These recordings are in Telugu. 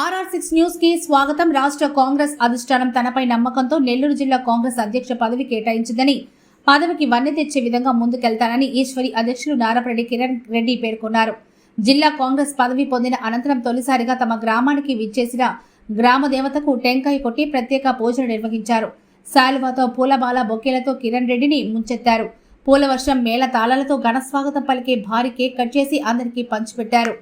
ఆర్ఆర్ సిక్స్ న్యూస్కి స్వాగతం. రాష్ట్ర కాంగ్రెస్ అధిష్టానం తనపై నమ్మకంతో నెల్లూరు జిల్లా కాంగ్రెస్ అధ్యక్ష పదవి కేటాయించిందని పదవికి వన్నె తెచ్చే విధంగా ముందుకెళ్తానని ఈశ్వరి అధ్యక్షులు నారపరెడ్డి కిరణ్ రెడ్డి పేర్కొన్నారు. జిల్లా కాంగ్రెస్ పదవి పొందిన అనంతరం తొలిసారిగా తమ గ్రామానికి విచ్చేసిన గ్రామ దేవతకు టెంకాయ కొట్టి ప్రత్యేక పూజలు నిర్వహించారు. శాలువాతో పూలమాల బొకేలతో కిరణ్ రెడ్డిని ముంచెత్తారు. పూలవర్షం మేళ తాళాలతో ఘనస్వాగతం పలికే భారీ కేక్ కట్ చేసి అందరికీ పంచిపెట్టారు.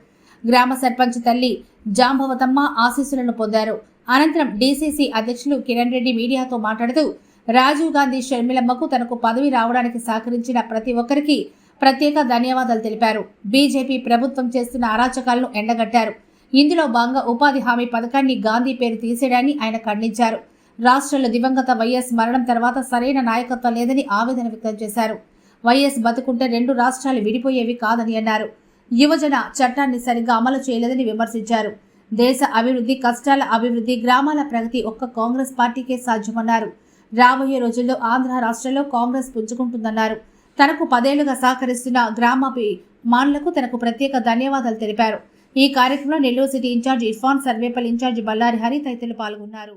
గ్రామ సర్పంచ్ తల్లి జాంబవతమ్మ ఆశీస్సులను పొందారు. అనంతరం డీసీసీ అధ్యక్షులు కిరణ్ రెడ్డి మీడియాతో మాట్లాడుతూ రాజీవ్ గాంధీ షర్మిలమ్మకు తనకు పదవి రావడానికి సహకరించిన ప్రతి ఒక్కరికి ప్రత్యేక ధన్యవాదాలు తెలిపారు. బీజేపీ ప్రభుత్వం చేస్తున్న అరాచకాలను ఎండగట్టారు. ఇందులో భాగంగా ఉపాధి హామీ పథకాన్ని గాంధీ పేరు తీసేయడాన్ని ఆయన ఖండించారు. రాష్ట్రంలో దివంగత వైఎస్ మరణం తర్వాత సరైన నాయకత్వం లేదని ఆవేదన వ్యక్తం చేశారు. వైఎస్ బతుకుంటే రెండు రాష్ట్రాలు విడిపోయేవి కాదని అన్నారు. యువజన చట్టాన్ని సరిగ్గా అమలు చేయలేదని విమర్శించారు. దేశ అభివృద్ధి కష్టాల అభివృద్ధి గ్రామాల ప్రగతి ఒక్క కాంగ్రెస్ పార్టీకే సాధ్యమన్నారు. రాబోయే రోజుల్లో ఆంధ్ర రాష్ట్రంలో కాంగ్రెస్ పుంజుకుంటుందన్నారు. తనకు పదేళ్ళుగా సహకరిస్తున్న గ్రామాభిమానులకు తనకు ప్రత్యేక ధన్యవాదాలు తెలిపారు. ఈ కార్యక్రమంలో Nellore city in charge Irfan Sarvepalli in charge Ballari Hari తదితరులు పాల్గొన్నారు.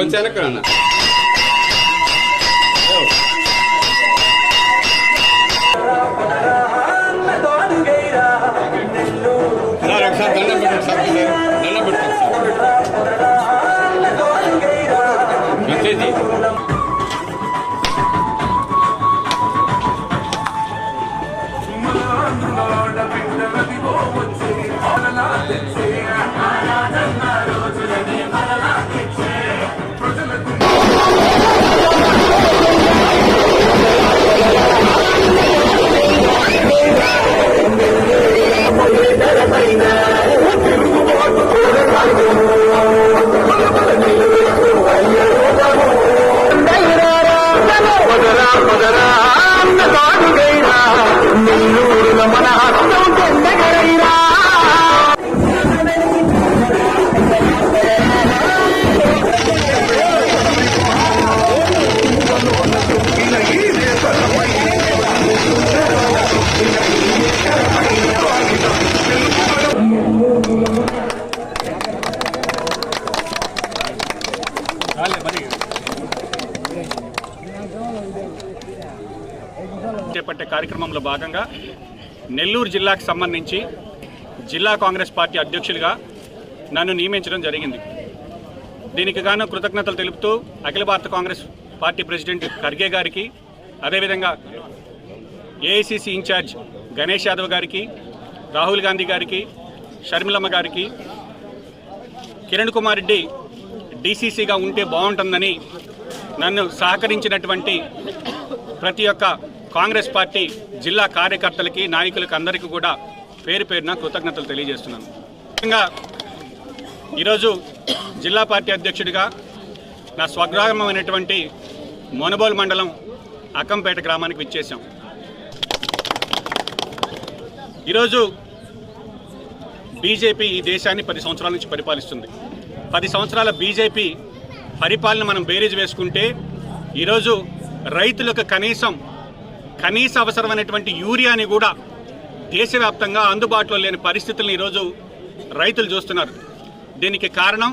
కొంచెం దండం పెట్టండి సార్. దండం మన చేపట్టే కార్యక్రమంలో భాగంగా నెల్లూరు జిల్లాకు సంబంధించి జిల్లా కాంగ్రెస్ పార్టీ అధ్యక్షులుగా నన్ను నియమించడం జరిగింది. దీనికి గాను కృతజ్ఞతలు తెలుపుతూ అఖిల భారత కాంగ్రెస్ పార్టీ ప్రెసిడెంట్ ఖర్గే గారికి అదేవిధంగా ఏఐసిసి ఇన్ఛార్జ్ గణేష్ యాదవ్ గారికి రాహుల్ గాంధీ గారికి షర్మిలమ్మ గారికి కిరణ్ కుమార్ రెడ్డి డీసీసీగా ఉంటే బాగుంటుందని నన్ను సహకరించినటువంటి ప్రతి ఒక్క కాంగ్రెస్ పార్టీ జిల్లా కార్యకర్తలకి నాయకులకు అందరికీ కూడా పేరు పేరున కృతజ్ఞతలు తెలియజేస్తున్నాను. ముఖ్యంగా ఈరోజు జిల్లా పార్టీ అధ్యక్షుడిగా నా స్వగ్రామమైనటువంటి మొనబోల్ మండలం అక్కంపేట గ్రామానికి విచ్చేశాం. ఈరోజు బీజేపీ ఈ దేశాన్ని పది సంవత్సరాల నుంచి పరిపాలిస్తుంది. పది సంవత్సరాల బీజేపీ పరిపాలన మనం బేరీజ్ వేసుకుంటే ఈరోజు రైతులకు కనీసం కనీస అవసరమైనటువంటి యూరియాని కూడా దేశవ్యాప్తంగా అందుబాటులో లేని పరిస్థితులను ఈరోజు రైతులు చూస్తున్నారు. దీనికి కారణం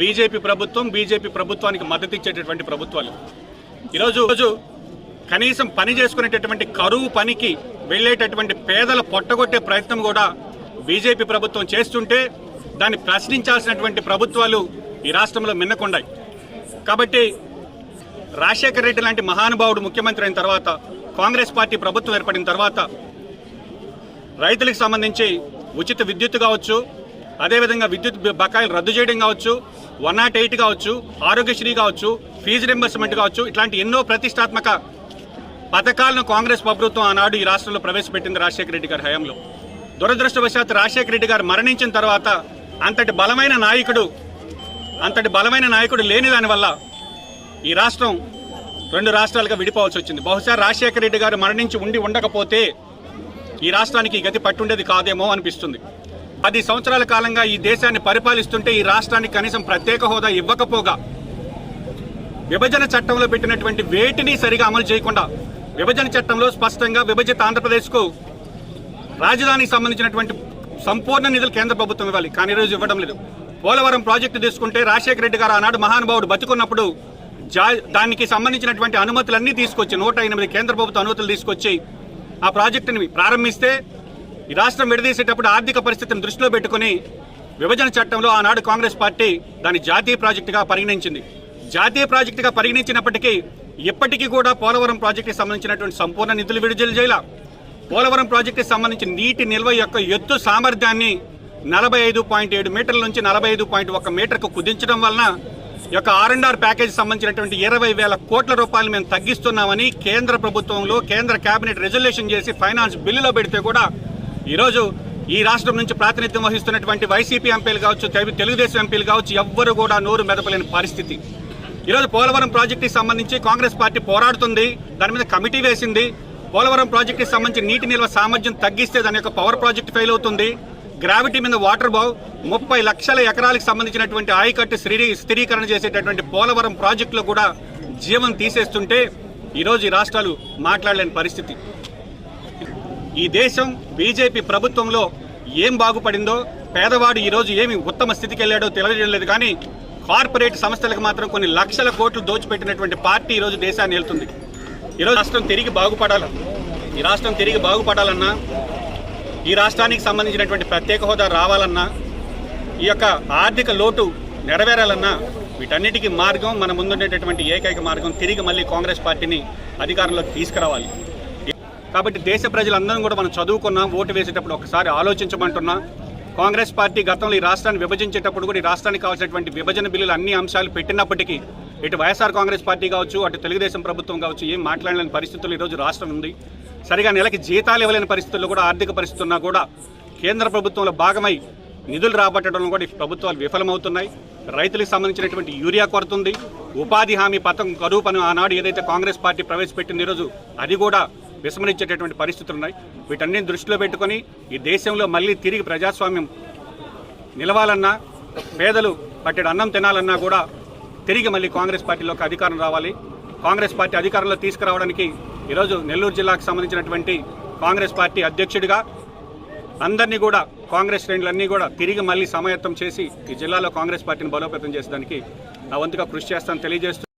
బీజేపీ ప్రభుత్వం బీజేపీ ప్రభుత్వానికి మద్దతు ఇచ్చేటటువంటి ప్రభుత్వాలు. ఈరోజు రోజు కనీసం పని చేసుకునేటటువంటి కరువు పనికి వెళ్ళేటటువంటి పేదల పొట్టగొట్టే ప్రయత్నం కూడా బీజేపీ ప్రభుత్వం చేస్తుంటే దాన్ని ప్రశ్నించాల్సినటువంటి ప్రభుత్వాలు ఈ రాష్ట్రంలో మిన్నకుండాయి. కాబట్టి రాజశేఖర రెడ్డి లాంటి మహానుభావుడు ముఖ్యమంత్రి అయిన తర్వాత కాంగ్రెస్ పార్టీ ప్రభుత్వం ఏర్పడిన తర్వాత రైతులకు సంబంధించి ఉచిత విద్యుత్ కావచ్చు అదేవిధంగా విద్యుత్ బకాయిలు రద్దు చేయడం కావచ్చు వన్ నాట్ ఎయిట్ కావచ్చు ఆరోగ్యశ్రీ కావచ్చు ఫీజు రింబర్స్మెంట్ కావచ్చు ఇట్లాంటి ఎన్నో ప్రతిష్టాత్మక పథకాలను కాంగ్రెస్ ప్రభుత్వం ఆనాడు ఈ రాష్ట్రంలో ప్రవేశపెట్టింది రాజశేఖర రెడ్డి గారి హయాంలో. దురదృష్టవశాత్తు రాజశేఖర రెడ్డి గారు మరణించిన తర్వాత అంతటి బలమైన నాయకుడు అంతటి బలమైన నాయకుడు లేని దానివల్ల ఈ రాష్ట్రం రెండు రాష్ట్రాలుగా విడిపోవాల్సి వచ్చింది. బహుశా రాజశేఖర రెడ్డి గారు మరణించి ఉండి ఉండకపోతే ఈ రాష్ట్రానికి ఈ గతి పట్టుండేది కాదేమో అనిపిస్తుంది. పది సంవత్సరాల కాలంగా ఈ దేశాన్ని పరిపాలిస్తుంటే ఈ రాష్ట్రానికి కనీసం ప్రత్యేక హోదా ఇవ్వకపోగా విభజన చట్టంలో పెట్టినటువంటి వేటిని సరిగా అమలు చేయకుండా విభజన చట్టంలో స్పష్టంగా విభజిత ఆంధ్రప్రదేశ్కు రాజధానికి సంబంధించినటువంటి సంపూర్ణ నిధులు కేంద్ర ప్రభుత్వం ఇవ్వాలి. కానీ ఈరోజు ఇవ్వడం లేదు. పోలవరం ప్రాజెక్టు తీసుకుంటే రాజశేఖర రెడ్డి గారు ఆనాడు మహానుభావుడు బతుకున్నప్పుడు దానికి సంబంధించినటువంటి అనుమతులన్నీ తీసుకొచ్చి నూట ఎనిమిది కేంద్ర ప్రభుత్వ అనుమతులు తీసుకొచ్చి ఆ ప్రాజెక్టుని ప్రారంభిస్తే ఈ రాష్ట్రం విడదీసేటప్పుడు ఆర్థిక పరిస్థితిని దృష్టిలో పెట్టుకుని విభజన చట్టంలో ఆనాడు కాంగ్రెస్ పార్టీ దాన్ని జాతీయ ప్రాజెక్టుగా పరిగణించింది. జాతీయ ప్రాజెక్టుగా పరిగణించినప్పటికీ ఇప్పటికీ కూడా పోలవరం ప్రాజెక్టుకి సంబంధించినటువంటి సంపూర్ణ నిధులు విడుదల చేయాల. పోలవరం ప్రాజెక్టుకి సంబంధించిన నీటి నిల్వ యొక్క ఎత్తు సామర్థ్యాన్ని నలభై ఐదు పాయింట్ ఏడు మీటర్ల నుంచి నలభై ఐదు పాయింట్ ఒక మీటర్కు కుదించడం వలన యొక్క ఆర్ అండ్ ఆర్ ప్యాకేజ్ సంబంధించినటువంటి ఇరవై వేల కోట్ల రూపాయలు మేము తగ్గిస్తున్నామని కేంద్ర ప్రభుత్వంలో కేంద్ర కేబినెట్ రెజల్యూషన్ చేసి ఫైనాన్స్ బిల్లులో పెడితే కూడా ఈరోజు ఈ రాష్ట్రం నుంచి ప్రాతినిధ్యం వహిస్తున్నటువంటి వైసీపీ ఎంపీలు కావచ్చు తెలుగుదేశం ఎంపీలు కావచ్చు ఎవ్వరు కూడా నోరు మెదపలేని పరిస్థితి. ఈరోజు పోలవరం ప్రాజెక్టుకి సంబంధించి కాంగ్రెస్ పార్టీ పోరాడుతుంది దాని మీద కమిటీ వేసింది. పోలవరం ప్రాజెక్టుకి సంబంధించి నీటి నిల్వ సామర్థ్యం తగ్గిస్తే దాని యొక్క పవర్ ప్రాజెక్ట్ ఫెయిల్ అవుతుంది. గ్రావిటీ మీద వాటర్ బావ్ ముప్పై లక్షల ఎకరాలకు సంబంధించినటువంటి ఆయకట్టు స్థిరీ స్థిరీకరణ చేసేటటువంటి పోలవరం ప్రాజెక్టులో కూడా జీవం తీసేస్తుంటే ఈరోజు ఈ రాష్ట్రాలు మాట్లాడలేని పరిస్థితి. ఈ దేశం బీజేపీ ప్రభుత్వంలో ఏం బాగుపడిందో పేదవాడు ఈరోజు ఏమి ఉత్తమ స్థితికి వెళ్ళాడో తెలియజేయడం లేదు కానీ కార్పొరేట్ సంస్థలకు మాత్రం కొన్ని లక్షల కోట్లు దోచిపెట్టినటువంటి పార్టీ ఈరోజు దేశాన్ని వెళ్తుంది ఈరోజు రాష్ట్రం తిరిగి బాగుపడాలి. ఈ రాష్ట్రం తిరిగి బాగుపడాలన్నా ఈ రాష్ట్రానికి సంబంధించినటువంటి ప్రత్యేక హోదా రావాలన్నా ఈ యొక్క ఆర్థిక లోటు నెరవేరాలన్నా వీటన్నిటికీ మార్గం మన ముందుండేటటువంటి ఏకైక మార్గం తిరిగి మళ్ళీ కాంగ్రెస్ పార్టీని అధికారంలోకి తీసుకురావాలి. కాబట్టి దేశ ప్రజలందరం కూడా మనం చదువుకున్నాం ఓటు వేసేటప్పుడు ఒకసారి ఆలోచించమంటున్నా. కాంగ్రెస్ పార్టీ గతంలో ఈ రాష్ట్రాన్ని విభజించేటప్పుడు కూడా ఈ రాష్ట్రానికి కావాల్సినటువంటి విభజన బిల్లులు అన్ని అంశాలు పెట్టినప్పటికీ ఇటు వైఎస్ఆర్ కాంగ్రెస్ పార్టీ కావచ్చు అటు తెలుగుదేశం ప్రభుత్వం కావచ్చు ఏం మాట్లాడలేని పరిస్థితులు ఈరోజు రాష్ట్రం ఉంది. సరిగా నెలకి జీతాలు ఇవ్వలేని పరిస్థితుల్లో కూడా ఆర్థిక పరిస్థితున్నా కూడా కేంద్ర ప్రభుత్వంలో భాగమై నిధులు రాబట్టడంలో కూడా ఈ ప్రభుత్వాలు విఫలమవుతున్నాయి. రైతులకు సంబంధించినటువంటి యూరియా కొరత ఉంది. ఉపాధి హామీ పథకం కరువు పని ఆనాడు ఏదైతే కాంగ్రెస్ పార్టీ ప్రవేశపెట్టింది ఈరోజు అది కూడా విస్మరించేటటువంటి పరిస్థితులు ఉన్నాయి. వీటన్నిటిని దృష్టిలో పెట్టుకొని ఈ దేశంలో మళ్ళీ తిరిగి ప్రజాస్వామ్యం నిలవాలన్నా పేదలు పట్టెడు అన్నం తినాలన్నా కూడా తిరిగి మళ్ళీ కాంగ్రెస్ పార్టీలోకి అధికారం రావాలి. కాంగ్రెస్ పార్టీ అధికారంలో తీసుకురావడానికి ఈరోజు నెల్లూరు జిల్లాకు సంబంధించినటువంటి కాంగ్రెస్ పార్టీ అధ్యక్షుడిగా అందరినీ కూడా కాంగ్రెస్ శ్రేణులన్నీ కూడా తిరిగి మళ్ళీ సమాయత్తం చేసి ఈ జిల్లాలో కాంగ్రెస్ పార్టీని బలోపేతం చేసేదానికి నా వంతుగా కృషి చేస్తాను తెలియజేస్తూ